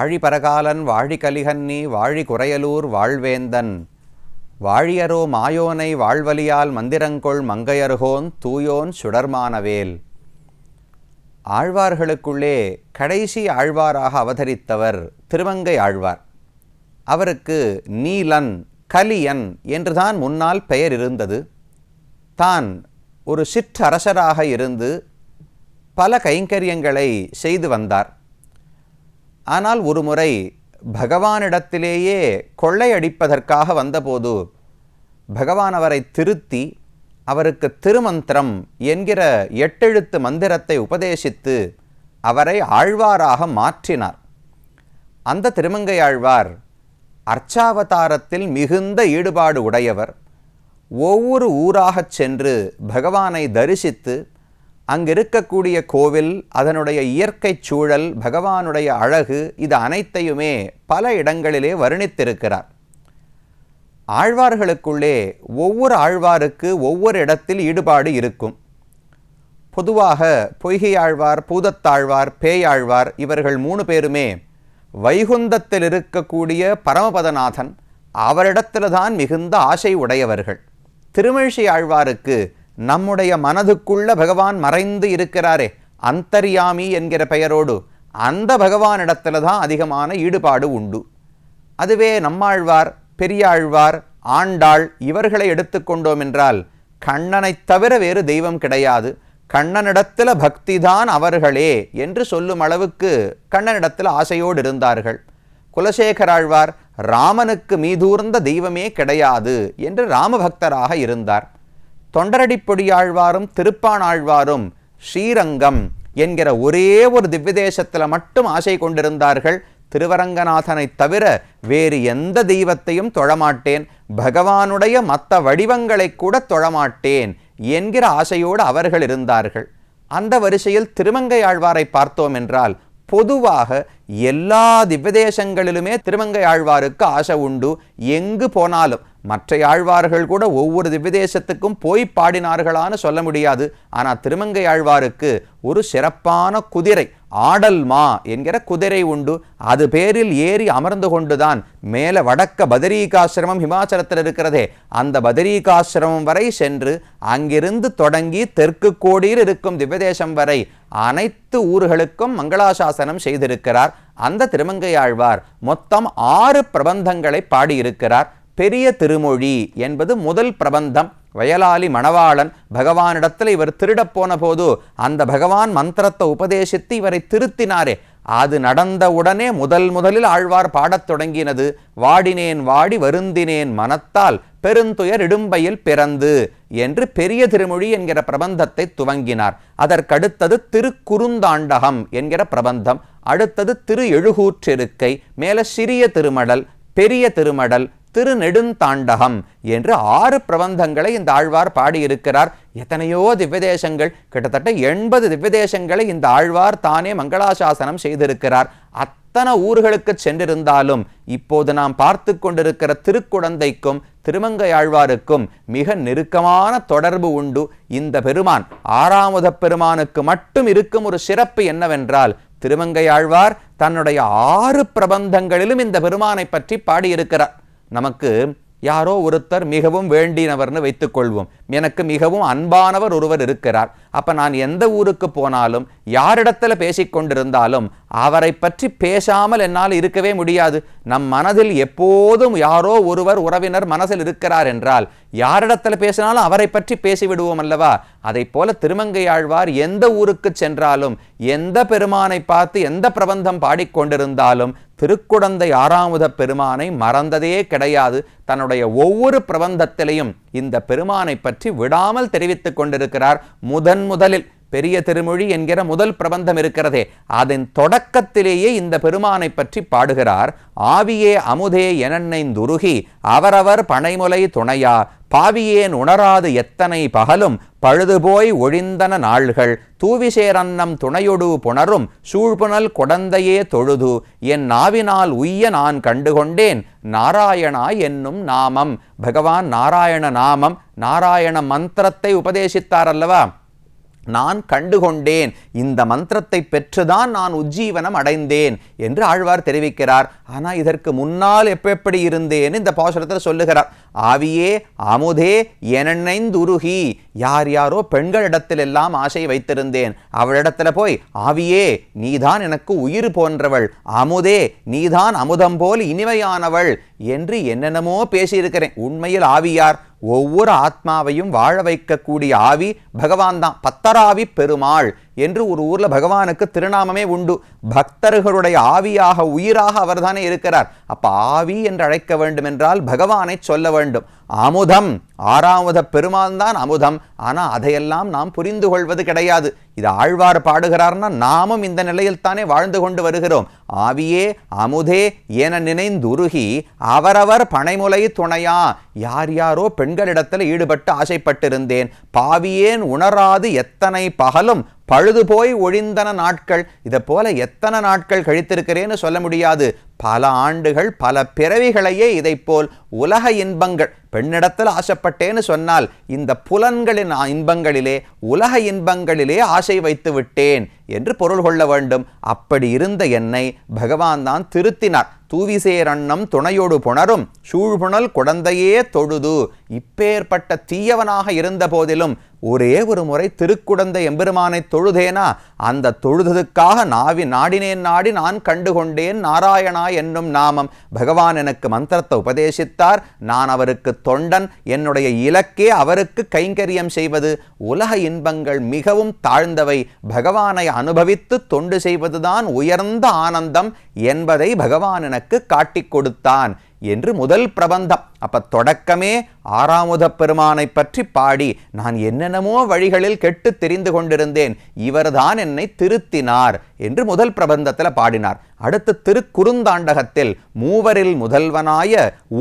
வாழி பரகாலன் வாழி கலிகன்னி வாழி குறையலூர் வாழ்வேந்தன். வாழியரோ மாயோனை வாழ்வலியால் மந்திரங்கொள் மங்கையர்கோன் தூயோன் சுடர்மானவேல். ஆழ்வார்களுக்குள்ளே கடைசி ஆழ்வாராக அவதரித்தவர் திருமங்கை ஆழ்வார். அவருக்கு நீலன் கலியன் என்றுதான் முன்னால் பெயர் இருந்தது. தான் ஒரு சிற்றரசராக இருந்து பல கைங்கரியங்களை செய்து வந்தார். ஆனால் ஒரு முறை பகவானிடத்திலேயே கொள்ளையடிப்பதற்காக வந்தபோது பகவான் அவரை திருத்தி அவருக்கு திருமந்திரம் என்கிற எட்டெழுத்து மந்திரத்தை உபதேசித்து அவரை ஆழ்வாராக மாற்றினார். அந்த திருமங்கை ஆழ்வார் அர்ச்சாவதாரத்தில் மிகுந்த ஈடுபாடு உடையவர். ஒவ்வொரு ஊராகச் சென்று பகவானை தரிசித்து அங்கு இருக்கக்கூடிய கோவில் அதனுடைய இயற்கை சூழல் பகவானுடைய அழகு இது அனைத்தையுமே பல இடங்களிலே வர்ணித்திருக்கிறார். ஆழ்வார்களுக்குள்ளே ஒவ்வொரு ஆழ்வாருக்கு ஒவ்வொரு இடத்தில் ஈடுபாடு இருக்கும். பொதுவாக பொய்கை ஆழ்வார் பூதத்தாழ்வார் பேயாழ்வார் இவர்கள் மூணு பேருமே வைகுந்தத்தில் இருக்கக்கூடிய பரமபதநாதன் அவரிடத்தில்தான் மிகுந்த ஆசை உடையவர்கள். திருமிழ்ச்சி ஆழ்வாருக்கு நம்முடைய மனதுக்குள்ள பகவான் மறைந்து இருக்கிறாரே அந்தரியாமி என்கிற பெயரோடு அந்த பகவானிடத்துல தான் அதிகமான ஈடுபாடு உண்டு. அதுவே நம்மாழ்வார் பெரியாழ்வார் ஆண்டாள் இவர்களை எடுத்துக்கொண்டோம் என்றால் கண்ணனைத் தவிர வேறு தெய்வம் கிடையாது. கண்ணனிடத்தில் பக்திதான் அவர்களே என்று சொல்லும் அளவுக்கு கண்ணனிடத்தில் ஆசையோடு இருந்தார்கள். குலசேகராழ்வார் ராமனுக்கு மீதூர்ந்த தெய்வமே கிடையாது என்று ராமபக்தராக இருந்தார். தொண்டரடிப்பொடியாழ்வாரும் திருப்பானாழ்வாரும் ஸ்ரீரங்கம் என்கிற ஒரே ஒரு திவ்யதேசத்தில் மட்டும் ஆசை கொண்டிருந்தார்கள். திருவரங்கநாதனை தவிர வேறு எந்த தெய்வத்தையும் தொழமாட்டேன். பகவானுடைய மற்ற வடிவங்களை கூட தொழமாட்டேன் என்கிற ஆசையோடு அவர்கள் இருந்தார்கள். அந்த வரிசையில் திருமங்கை ஆழ்வாரை பார்த்தோம் என்றால் பொதுவாக எல்லா திவ்யதேசங்களிலுமே திருமங்கை ஆழ்வாருக்கு ஆசை உண்டு. எங்கு போனாலும் மற்ற ஆழ்வார்கள் கூட ஒவ்வொரு திவ்யதேசத்துக்கும் போய் பாடினார்களான்னு சொல்ல முடியாது. ஆனால் திருமங்கை ஆழ்வாருக்கு ஒரு சிறப்பான குதிரை ஆடல் மா என்கிற குதிரை உண்டு. அது பேரில் ஏறி அமர்ந்து கொண்டுதான் மேலே வடக்க பதரீகாசிரமம் ஹிமாச்சலத்தில் இருக்கிறதே அந்த பதரீகாசிரமம் வரை சென்று அங்கிருந்து தொடங்கி தெற்கு கோடியில் இருக்கும் திவ்யதேசம் வரை அனைத்து ஊர்களுக்கும் மங்களாசாசனம் செய்திருக்கிறார். அந்த திருமங்கை ஆழ்வார் மொத்தம் ஆறு பிரபந்தங்களை பாடியிருக்கிறார். பெரிய திருமொழி என்பது முதல் பிரபந்தம். வயலாளி மணவாளன் பகவானிடத்தில் இவர் திருடப் போன போது அந்த பகவான் மந்திரத்தை உபதேசித்து இவரை திருத்தினாரே. அது நடந்த உடனே முதல் முதலில் ஆழ்வார் பாடத் தொடங்கினது. வாடினேன் வாடி வருந்தினேன் மனத்தால் பெருந்துயர் இடும்பையில் பிறந்து என்று பெரிய திருமொழி என்கிற பிரபந்தத்தை துவங்கினார். அதற்கடுத்தது திருக்குறுந்தாண்டகம் என்கிற பிரபந்தம். அடுத்தது திரு எழுகூற்றிருக்கை மேல சிறிய திருமடல் பெரிய திருமடல் திருநெடுந்தாண்டகம் என்று ஆறு பிரபந்தங்களை இந்த ஆழ்வார் பாடியிருக்கிறார். எத்தனையோ திவ்யதேசங்கள் கிட்டத்தட்ட எண்பது திவ்யதேசங்களை இந்த ஆழ்வார் தானே மங்களாசாசனம் செய்திருக்கிறார். அத்தனை ஊர்களுக்கு சென்றிருந்தாலும் இப்போது நாம் பார்த்து கொண்டிருக்கிற திருக்குழந்தைக்கும் திருமங்கை ஆழ்வாருக்கும் மிக நெருக்கமான தொடர்பு உண்டு. இந்த பெருமான் ஆறாமுத பெருமானுக்கு மட்டும் இருக்கும் ஒரு சிறப்பு என்னவென்றால் திருமங்கை ஆழ்வார் தன்னுடைய ஆறு பிரபந்தங்களிலும் இந்த பெருமானை பற்றி பாடியிருக்கிறார். நமக்கு யாரோ ஒருத்தர் மிகவும் வேண்டினவர்னு வைத்துக்கொள்வோம். எனக்கு மிகவும் அன்பானவர் ஒருவர் இருக்கிறார். அப்போ நான் எந்த ஊருக்கு போனாலும் யாரிடத்தில் பேசிக்கொண்டிருந்தாலும் அவரை பற்றி பேசாமல் என்னால் இருக்கவே முடியாது. நம் மனதில் எப்போதும் யாரோ ஒருவர் உறவினர் மனசில் இருக்கிறார் என்றால் யாரிடத்தில் பேசினாலும் அவரை பற்றி பேசிவிடுவோம் அல்லவா? அதை போல திருமங்கை ஆழ்வார் எந்த ஊருக்கு சென்றாலும் எந்த பெருமானை பார்த்து எந்த பிரபந்தம் பாடிக்கொண்டிருந்தாலும் திருக்குடந்தை ஆறாமுத பெருமானை மறந்ததே கிடையாது. தன்னுடைய ஒவ்வொரு பிரபந்தத்திலையும் இந்த பெருமானை பற்றி விடாமல் தெரிவித்துக் கொண்டிருக்கிறார். முதன் முதலில் பெரிய திருமொழி என்கிற முதல் பிரபந்தம் இருக்கிறதே. அதன் தொடக்கத்திலேயே இந்த பெருமானை பற்றி பாடுகிறார். ஆவியே அமுதே எனன்னைந்துருகி அவரவர் பனைமுலை துணையா பாவியேன் உணராது எத்தனை பகலும் பழுதுபோய் ஒழிந்தன நாள்கள் தூவிசேரன்னம் துணையொடு புணரும் சூழ்புணல் கொடந்தையே தொழுது என் நாவினால் உய்ய நான் கண்டுகொண்டேன் நாராயணா என்னும் நாமம். பகவான் நாராயண நாமம் நாராயண மந்திரத்தை உபதேசித்தார் அல்லவா? நான் கண்டுகொண்டேன். இந்த மந்திரத்தை பெற்றுதான் நான் உஜ்ஜீவனம் அடைந்தேன் என்று ஆழ்வார் தெரிவிக்கிறார். ஆனால் இதற்கு முன்னால் எப்பெப்படி இருந்தேன் இந்த பாசுரத்தில் சொல்லுகிறார். ஆவியே அமுதே எனனைந்துருகி யார் யாரோ பெண்களிடத்தில் எல்லாம் ஆசை வைத்திருந்தேன். அவளிடத்துல போய் ஆவியே நீதான் எனக்கு உயிர் போன்றவள். அமுதே நீதான் அமுதம் போல் இனிமையானவள். என்று என்னென்னமோ பேசியிருக்கிறேன். உண்மையில் ஆவியார் ஒவ்வொரு ஆத்மாவையும் வாழ வைக்கக்கூடிய ஆவி பகவான் தான் பத்தராவி பெருமாள் என்று ஒரு ஊரில் பகவானுக்கு திருநாமமே உண்டு. பக்தர்களுடைய ஆவியாக உயிராக அவர்தானே இருக்கிறார். அப்போ ஆவி என்று அழைக்க வேண்டும் என்றால் பகவானை சொல்ல வேண்டும். அமுதம் ஆறாவத பெருமான் தான் அமுதம். ஆனா அதையெல்லாம் நாம் புரிந்து கொள்வது கிடையாது. இது ஆழ்வார் பாடுகிறார்னா நாமும் இந்த நிலையில் தானே வாழ்ந்து கொண்டு வருகிறோம். ஆவியே அமுதே என நினைந்துருகி அவரவர் பனைமுலை துணையா யார் யாரோ பெண்களிடத்தில் ஈடுபட்டு ஆசைப்பட்டிருந்தேன். பாவியேன் உணராது எத்தனை பகலும் பழுது போய் ஒழிந்தன நாட்கள். இதை போல எத்தனை நாட்கள் கழித்திருக்கிறேன்னு சொல்ல முடியாது. பல ஆண்டுகள் பல பிறவிகளையே இதைப்போல் போல் உலக இன்பங்கள். பெண்ணிடத்தில் ஆசைப்பட்டேன்னு சொன்னால் இந்த புலன்களின் இன்பங்களிலே உலக இன்பங்களிலே ஆசை வைத்து விட்டேன் என்று பொருள் கொள்ள வேண்டும். அப்படி இருந்த என்னை பகவான் தான் திருத்தினார். தூவிசேரண்ணம் துணையோடு புணரும். சூழ்புணல் குழந்தையே தொழுது. இப்பேற்பட்ட தீயவனாக இருந்த போதிலும் ஒரே ஒரு முறை திருக்குடந்தை எம்பெருமானை தொழுதேனா? அந்த தொழுததுக்காக நாவி நாடினேன் நாடி நான் கண்டுகொண்டேன் நாராயணா என்னும் நாமம். பகவான் எனக்கு மந்திரத்தை உபதேசித்தார். நான் அவருக்கு தொண்டன். என்னுடைய இலக்கே அவருக்கு கைங்கரியம் செய்வது. உலக இன்பங்கள் மிகவும் தாழ்ந்தவை. பகவானை அனுபவித்து தொண்டு செய்வதுதான் உயர்ந்த ஆனந்தம் என்பதை பகவான் எனக்கு காட்டிக் கொடுத்தான் என்று முதல் பிரபந்தம். அப்ப தொடக்கமே ஆறாமுத பெருமானை பற்றி பாடி நான் என்னென்னமோ வழிகளில் கெட்டு தெரிந்து கொண்டிருந்தேன் இவர்தான் என்னை திருத்தினார் என்று முதல் பிரபந்தத்தில் பாடினார். அடுத்து திருக்குறுந்தாண்டகத்தில் மூவரில் முதல்வனாய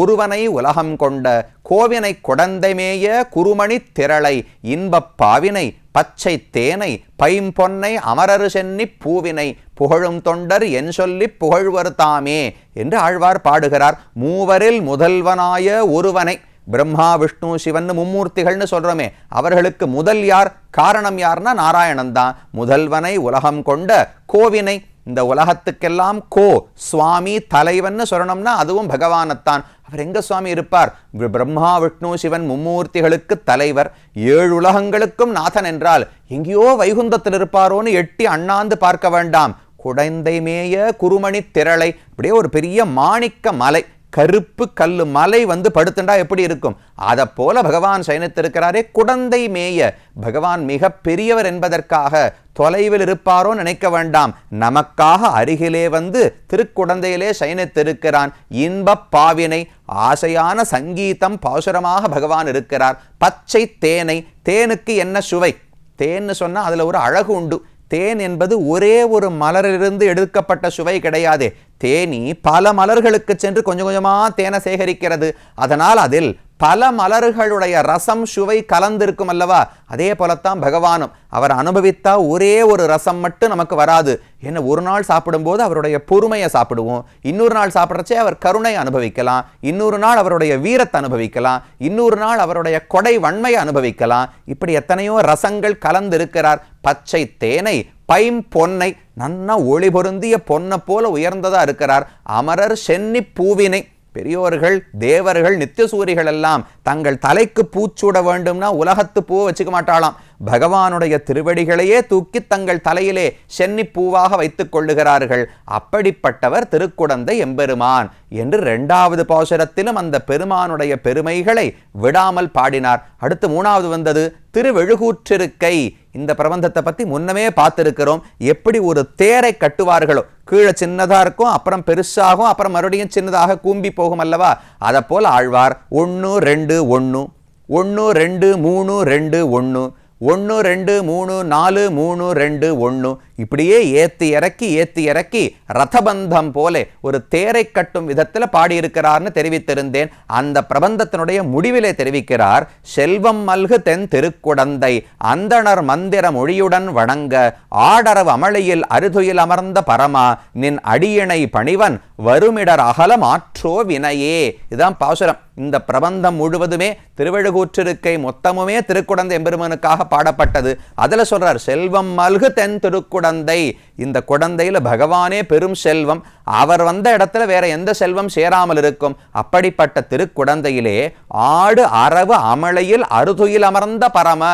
ஒருவனை உலகம் கொண்ட கோவினை குடந்தைமேய குருமணி திரளை இன்பப் பாவினை பச்சை தேனை பைம்பொன்னை அமரரு சென்னி பூவினை புகழும் தொண்டர் என் சொல்லி புகழ்வர் தாமே என்று ஆழ்வார் பாடுகிறார். மூவரில் முதல்வனாய ஒருவனை பிரம்மா விஷ்ணு சிவன் மும்மூர்த்திகள்னு சொல்றோமே அவர்களுக்கு முதல் யார் காரணம் யார்னா நாராயணன் தான். முதல்வனை உலகம் கொண்ட கோவினை இந்த உலகத்துக்கெல்லாம் கோ சுவாமி தலைவன் சொல்லணும்னா அதுவும் பகவானத்தான். அவர் எங்க சுவாமி இருப்பார்? பிரம்மா விஷ்ணு சிவன் மும்மூர்த்திகளுக்கு தலைவர். ஏழு உலகங்களுக்கும் நாதன் என்றால் எங்கேயோ வைகுந்தத்தில் இருப்பாரோன்னு எட்டி அண்ணாந்து பார்க்க வேண்டாம். குடைந்தை மேய குருமணி திரளை. அப்படியே ஒரு பெரிய மாணிக்க மலை. கருப்பு கல் மலை வந்து படுத்துண்டா எப்படி இருக்கும்? அதை போல பகவான் சயனித்திருக்கிறாரே குடந்தை மேய. பகவான் மிக பெரியவர் என்பதற்காக தொலைவில் இருப்பாரோ நினைக்க வேண்டாம். நமக்காக அருகிலே வந்து திருக்குடந்தையிலே சயனித்திருக்கிறான். இன்பப் பாவினை ஆசையான சங்கீதம் பாசுரமாக பகவான் இருக்கிறார். பச்சை தேனை தேனுக்கு என்ன சுவை? தேன்னு சொன்னா அதுல ஒரு அழகு உண்டு. தேன் என்பது ஒரே ஒரு மலரிலிருந்து எடுக்கப்பட்ட சுவை கிடையாது. தேனி பல மலர்களுக்கு சென்று கொஞ்சம் கொஞ்சமாக தேனை சேகரிக்கிறது. அதனால் அதில் பல மலர்களுடைய ரசம் சுவை கலந்திருக்கும் அல்லவா? அதே போலத்தான் பகவானும் அவர் அனுபவித்தா ஒரே ஒரு ரசம் மட்டும் நமக்கு வராது. என்ன ஒரு நாள் சாப்பிடும்போது அவருடைய பொறுமையை சாப்பிடுவோம். இன்னொரு நாள் சாப்பிட்றச்சே அவர் கருணை அனுபவிக்கலாம். இன்னொரு நாள் அவருடைய வீரத்தை அனுபவிக்கலாம். இன்னொரு நாள் அவருடைய கொடை வன்மையை அனுபவிக்கலாம். இப்படி எத்தனையோ ரசங்கள் கலந்திருக்கிறார். பச்சை தேனை பைம் பொன்னை நன்னா ஒளி பொருந்திய பொன்னை போல உயர்ந்ததாக இருக்கிறார். அமரர் சென்னி பூவினை பெரியோர்கள் தேவர்கள் நித்தியசூரிகள் எல்லாம் தங்கள் தலைக்கு பூச்சூட வேண்டும்னா உலகத்து பூ வச்சுக்க மாட்டாளாம். பகவானுடைய திருவடிகளையே தூக்கி தங்கள் தலையிலே சென்னி பூவாக வைத்துக் கொள்ளுகிறார்கள். அப்படிப்பட்டவர் திருக்குடந்தை எம்பெருமான் என்று இரண்டாவது பாசுரத்திலும் அந்த பெருமானுடைய பெருமைகளை விடாமல் பாடினார். அடுத்து மூணாவது வந்தது திருவெழுகூற்றிருக்கை இந்த பிரபந்தத்தை பற்றி முன்னமே பார்த்துருக்கிறோம். எப்படி ஒரு தேரை கட்டுவார்களோ கீழே சின்னதாக இருக்கும் அப்புறம் பெருசாகும் அப்புறம் மறுபடியும் சின்னதாக கூம்பி போகும் அல்லவா? அதை போல் ஆழ்வார் ஒன்று ரெண்டு ஒன்று ஒன்று ரெண்டு மூணு ரெண்டு ஒன்று ஒன்று ரெண்டு மூணு நாலு மூணு ரெண்டு ஒன்று இப்படியே ஏத்தி இறக்கி ஏத்தி இறக்கி ரதபந்தம் போல ஒரு தேரை கட்டும் விதத்தில் பாடியிருக்கிறார்னு தெரிவித்திருந்தேன். அந்த பிரபந்தத்தினுடைய முடிவிலே தெரிவிக்கிறார் செல்வம் மல்கு தென் திருக்குடந்தை அந்தணர் மந்திர மொழியுடன் வணங்க ஆடரவு அமளியில் அருதுயில் அமர்ந்த பரமா நின் அடியினை பணிவன் வருமிடர் அகலம் ஆற்றோ வினையே. இதுதான் பாசுரம். இந்த பிரபந்தம் முழுவதுமே திருவழுகூற்றிருக்கை மொத்தமுமே திருக்குடந்தை எம்பெருமானுக்காக பாடப்பட்டது. அதில் சொல்கிறார் செல்வம் மல்கு தென் திருக்குடந்தை. இந்த குடந்தையில் பகவானே பெரும் செல்வம். அவர் வந்த இடத்துல வேற எந்த செல்வம் சேராமல் இருக்கும். அப்படிப்பட்ட திருக்குடந்தையிலே ஆடு அரவு அமளையில் அறுதுயில் அமர்ந்த பரம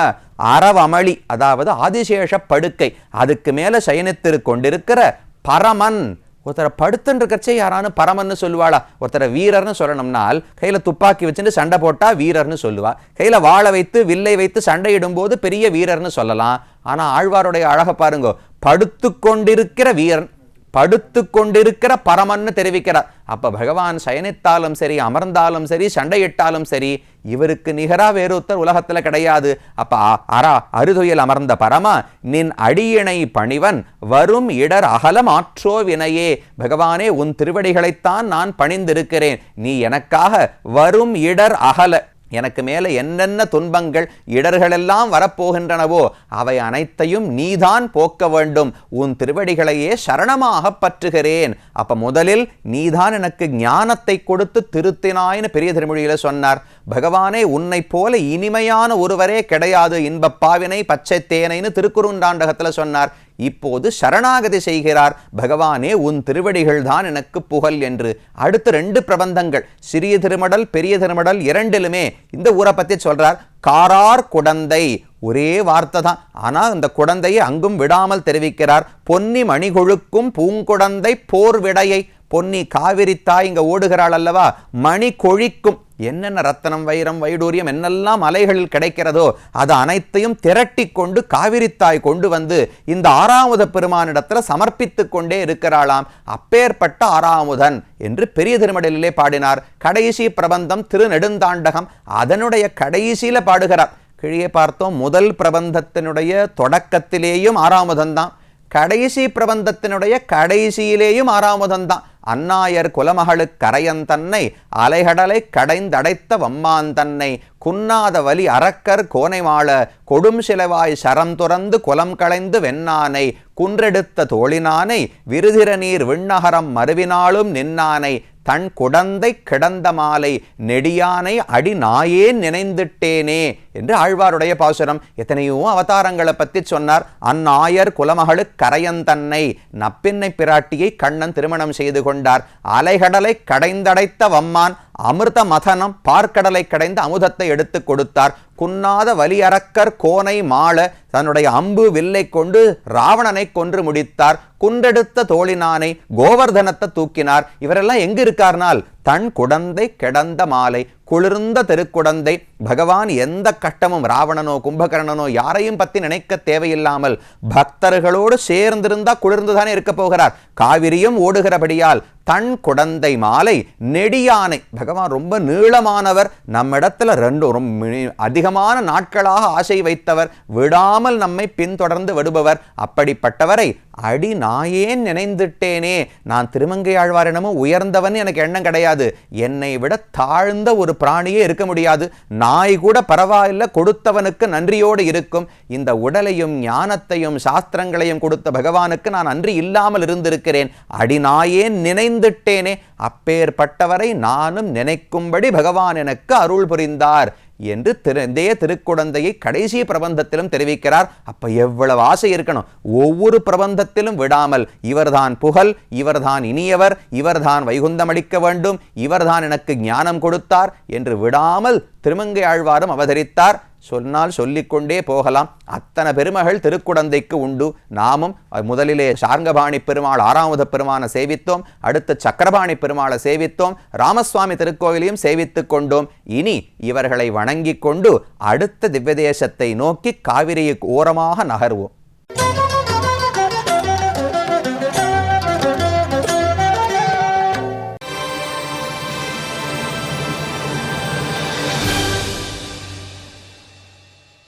அறவமளி அதாவது ஆதிசேஷ படுக்கை அதுக்கு மேலே சயனித்திரு கொண்டிருக்கிற பரமன் ஒருத்தரை படுத்துன்னு இருக்கச்சே யாரானு பரமன்னு சொல்லுவாளா? ஒருத்தரை வீரர்னு சொல்லணும்னால் கையில் துப்பாக்கி வச்சுட்டு சண்டை போட்டால் வீரர்னு சொல்லுவா. கையில் வாழை வைத்து வில்லை வைத்து சண்டையிடும்போது பெரிய வீரர்னு சொல்லலாம். ஆனால் ஆழ்வாருடைய அழகை பாருங்க படுத்து கொண்டிருக்கிற வீரன் படுத்து கொண்டிருக்கிற பரமன்னு தெரிவிக்கிறார். அப்ப பகவான் சயனித்தாலும் சரி அமர்ந்தாலும் சரி சண்டையிட்டாலும் சரி இவருக்கு நிகரா வேறொருத்தர் உலகத்துல கிடையாது. அப்ப அ- அரா அருதுயில் அமர்ந்த பரமா நின் அடியிணை பணிவன் வரும் இடர் அகலம் ஆற்றோ வினையே. பகவானே உன் திருவடிகளைத்தான் நான் பணிந்திருக்கிறேன். நீ எனக்காக வரும் இடர் அகல எனக்கு மேலே என்னென்ன துன்பங்கள் இடர்களெல்லாம் வரப்போகின்றனவோ அவை அனைத்தையும் நீதான் போக்க வேண்டும். உன் திருவடிகளையே சரணமாக பற்றுகிறேன். அப்ப முதலில் நீதான் எனக்கு ஞானத்தை கொடுத்து திருத்தினாய்னு பெரிய திருமொழியில சொன்னார். பகவானே உன்னை போல இனிமையான ஒருவரே கிடையாது. இன்பப்பாவினை பச்சை தேனைன்னு திருக்குறுந்தாண்டகத்துல சொன்னார். இப்போது சரணாகதி செய்கிறார். பகவானே உன் திருவடிகள் தான் எனக்கு புகழ் என்று. அடுத்து ரெண்டு பிரபந்தங்கள் சிறிய திருமடல் பெரிய திருமடல் இரண்டிலுமே இந்த ஊரை பற்றி சொல்றார். காரார் குடந்தை ஒரே வார்த்தை தான். ஆனால் இந்த குடந்தையை அங்கும் விடாமல் தெரிவிக்கிறார். பொன்னி மணிகொழுக்கும் பூங்குடந்தை போர் விடையை பொன்னி காவிரி தாய் இங்க ஓடுகிறாள் அல்லவா? மணி கொழிக்கும் என்னென்ன ரத்தனம் வைரம் வைடூரியம் என்னெல்லாம் அலைகளில் கிடைக்கிறதோ அது அனைத்தையும் திரட்டி கொண்டு காவிரித்தாய் கொண்டு வந்து இந்த ஆறாமுத பெருமானிடத்தில் சமர்ப்பித்து கொண்டே இருக்கிறாளாம். அப்பேற்பட்ட ஆறாமுதன் என்று பெரிய திருமடலிலே பாடினார். கடைசி பிரபந்தம் திருநெடுந்தாண்டகம். அதனுடைய கடைசியில் பாடுகிறார். கீழே பார்த்தோம் முதல் பிரபந்தத்தினுடைய தொடக்கத்திலேயும் ஆறாமுதன் தான். கடைசி பிரபந்தத்தினுடைய கடைசியிலேயும் ஆறாமுதந்தான் அன்னாயர் குலமகளுக் கரையன் தன்னை அலைகடலை கடைந்தடைத்த வம்மான் தன்னை குன்னாத வலி அறக்கர் கோனைமாள கொடும் சிலவாய் சரம் துறந்து குலம் களைந்து வெண்ணானை குன்றெடுத்த தோழினானை விருதிர நீர் விண்ணகரம் மறுவினாலும் நின்னானை தன் குடந்தை கிடந்த மாலை நெடியானை அடி நாயேன் நினைந்துட்டேனே என்று ஆழ்வாருடைய பாசுரம் எத்தனையோ அவதாரங்களை பற்றி சொன்னார். அந்நாயர் குலமகளுக் கரையந்தன்னை நப்பின்னை பிராட்டியை கண்ணன் திருமணம் செய்து கொண்டார். அலைகடலை கடைந்தடைத்த வம்மான் அமிர்த மதனம் பார்க்கடலை கடைந்து அமுதத்தை எடுத்து கொடுத்தார். குன்னாத வலியரக்கர் கோனை மாள தன்னுடைய அம்பு வில்லை கொண்டு ராவணனை கொன்று முடித்தார். குன்றெடுத்த தோழினானை கோவர்தனத்தை தூக்கினார். இவரெல்லாம் எங்க இருக்கார்னால் தன் குடந்தை கிடந்த மாலை குளிர்ந்த தெருக்குடந்தை பகவான் எந்த கட்டமும் ராவணனோ கும்பகர்ணனோ யாரையும் பத்தி நினைக்க தேவையில்லாமல் பக்தர்களோடு சேர்ந்திருந்தா குளிர்ந்துதானே இருக்க போகிறார். காவிரியும் ஓடுகிறபடியால் தன் குடந்தை மாலை நெடியானை பகவான் ரொம்ப நீளமானவர் நம்மிடத்துல ரெண்டு ரொம்ப அதிகமான நாட்களாக ஆசை வைத்தவர் விடாமல் நம்மை பின்தொடர்ந்து விடுபவர் அப்படிப்பட்டவரை அடி நாயேன் நினைந்துட்டேனே? நான் திருமங்கை ஆழ்வாரிடமும் உயர்ந்தவன் எனக்கு எண்ணம் கிடையாது. என்னை விட தாழ்ந்த ஒரு பிராணியே இருக்க முடியாது. நாய் கூட பரவாயில்ல கொடுத்தவனுக்கு நன்றியோடு இருக்கும். இந்த உடலையும் ஞானத்தையும் சாஸ்திரங்களையும் கொடுத்த பகவானுக்கு நான் நன்றி இல்லாமல் இருந்திருக்கிறேன். அடி அடிநாயேன் நினைந்துட்டேனே? அப்பேற்பட்டவரை நானும் நினைக்கும்படி பகவான் எனக்கு அருள் புரிந்தார். என்று திரு இதே திருக்குடந்தையை கடைசி பிரபந்தத்திலும் தெரிவிக்கிறார். அப்போ எவ்வளவு ஆசை இருக்கணும்? ஒவ்வொரு பிரபந்தத்திலும் விடாமல் இவர்தான் புகழ் இவர்தான் இனியவர் இவர்தான் வைகுந்தமளிக்க வேண்டும் இவர்தான் எனக்கு ஞானம் கொடுத்தார் என்று விடாமல் திருமங்கை ஆழ்வாரும் அவதரித்தார். சொன்னால் சொல்லிக்கொண்டே போகலாம். அத்தனை பெருமகள் திருக்குடந்தைக்கு உண்டு. நாமும் முதலிலே சார்ங்கபாணி பெருமாள் ஆறாவது பெருமானை சேவித்தோம். அடுத்து சக்கரபாணி பெருமாளை சேவித்தோம். ராமசுவாமி திருக்கோவிலையும் சேவித்துக் கொண்டோம். இனி இவர்களை வணங்கிக் கொண்டு அடுத்த திவ்யதேசத்தை நோக்கி காவிரியை ஓரமாக நகர்வோம்.